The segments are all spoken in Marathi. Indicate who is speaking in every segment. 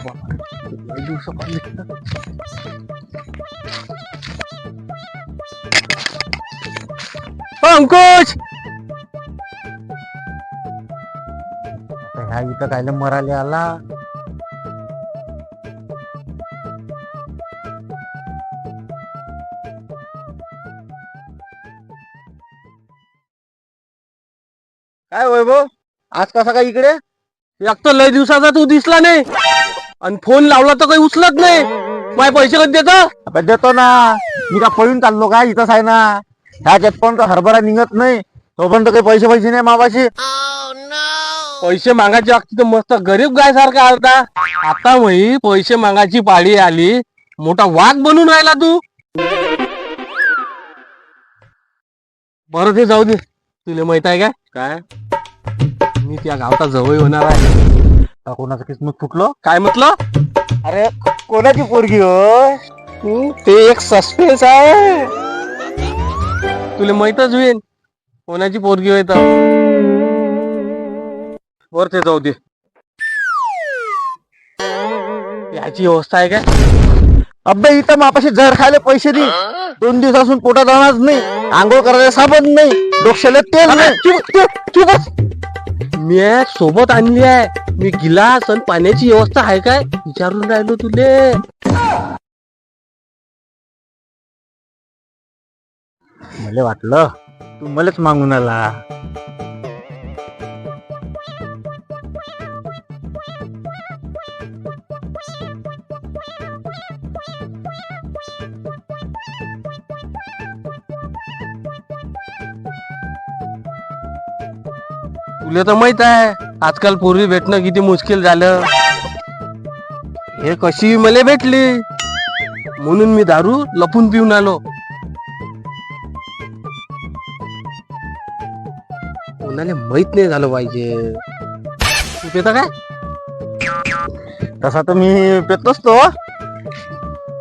Speaker 1: लय दिवसापासून
Speaker 2: ओ, अंकुश
Speaker 1: आता ह्या इथं कायले मराले आला काय वैभव? आज कसा काय इकडे?
Speaker 2: एक तर लय दिवसाचा तू दिसला नाही. आणि फोन लावला तर काही उचलत नाही. माझे पैसे कधी देता?
Speaker 1: अबे देतो ना. मी का पळून चाललो का इथंच आहे ना. ह्याच्यात पण तो हरभरा निघत नाही. तोपर्यंत काही पैसे पैसे नाही मावाशी.
Speaker 2: पैसे मागायची वागती तर मस्त गरीब गाय सारखा आलता आता. मही पैसे मागायची पाळी आली. मोठा वाघ बनून राहिला तू. बरं ते जाऊ दे. तुला माहीत आहे काय
Speaker 1: काय?
Speaker 2: मी त्या गावचा जवळ होणार आहे.
Speaker 1: का कोणाचं किस्मत फुटलो?
Speaker 2: काय म्हटलं?
Speaker 1: अरे कोणाची पोरगी
Speaker 2: हं, ते एक सस्पेन्स आहे. तुला माहितच होईल कोणाची पोरगी होय वर ते जाऊ दे. याची व्यवस्था आहे काय?
Speaker 1: अबे इथं मापाशी जर खायला पैसे दे. दोन दिवसापासून पोटात जाणार नाही आंघोळ करायला साबण नाही डोक्याला तेल नाही.
Speaker 2: मी सोबत आणली आहे. मी गिलास आणि पाण्याची व्यवस्था आहे काय? विचारून राहिलो तुले.
Speaker 1: मला वाटलं तू मलाच मागून आला.
Speaker 2: तुला तर माहीत आहे आजकाल पूर्वी भेटणं किती मुश्किल झालं. हे कशी मला भेटली? म्हणून मी दारू लपून पिऊन आलो. कोणाला माहीत नाही झालं पाहिजे. तू पेता काय?
Speaker 1: तसा तर मी पेतोच तो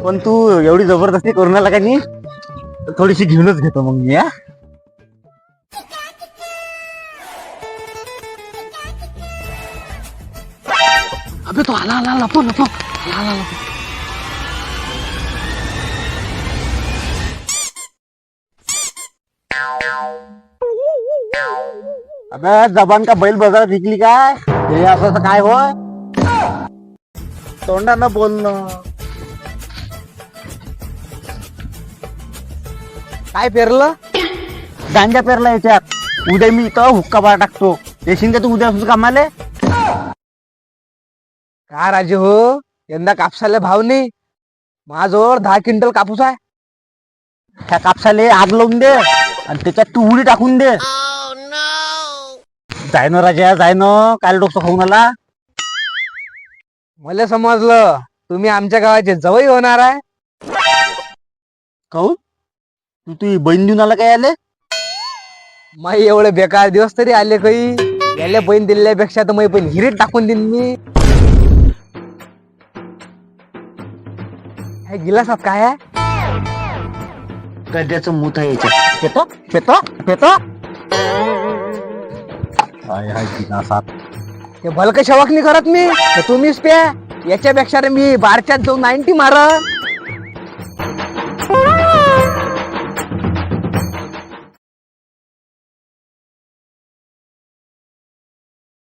Speaker 1: पण तू एवढी जबरदस्ती करून आला का नाही? थोडीशी घेऊनच घेतो मग मी हा?
Speaker 2: अबे तो आला आला लपो लपो आला आला लपो
Speaker 1: अबे जबान का बैल बाजारात विकली काय? हे असं तर काय होय? तोंडानं बोलणं
Speaker 2: काय पेरलं?
Speaker 1: गांजा पेरला याच्यात. उद्या मी इथं हुक्का बार टाकतो. येशील का तू उद्या कामाले?
Speaker 2: का राजे हो? यंदा कापसाला भाव नाही. माझ्याजवळ दहा क्विंटल कापूस आहे.
Speaker 1: त्या कापसाले आग लावून दे आणि त्याच्यात तू उडी टाकून दे. जाय ना राजा जाय ना. काल डोकं खाऊन आला?
Speaker 2: मला समजलं. तुम्ही आमच्या गावाचे जवळ होणार आहे.
Speaker 1: काहून? तू तुझी बहीण देऊन आला काय आले
Speaker 2: माही एवढे बेकार दिवस तरी आले काही. याला बहीण दिल्यापेक्षा तर मी पण हिरीत टाकून देईन मी. हे गिलासात काय आहे?
Speaker 1: गड्याचं मूत आहे याच्यात. पेतो पेतो पेतो हाय हाय गिलासात.
Speaker 2: ते भलक शवाक नाही करत मी. तुम्हीच प्या याच्यापेक्षा रे मी बारच्यात जाऊन नाईन्टी मारन.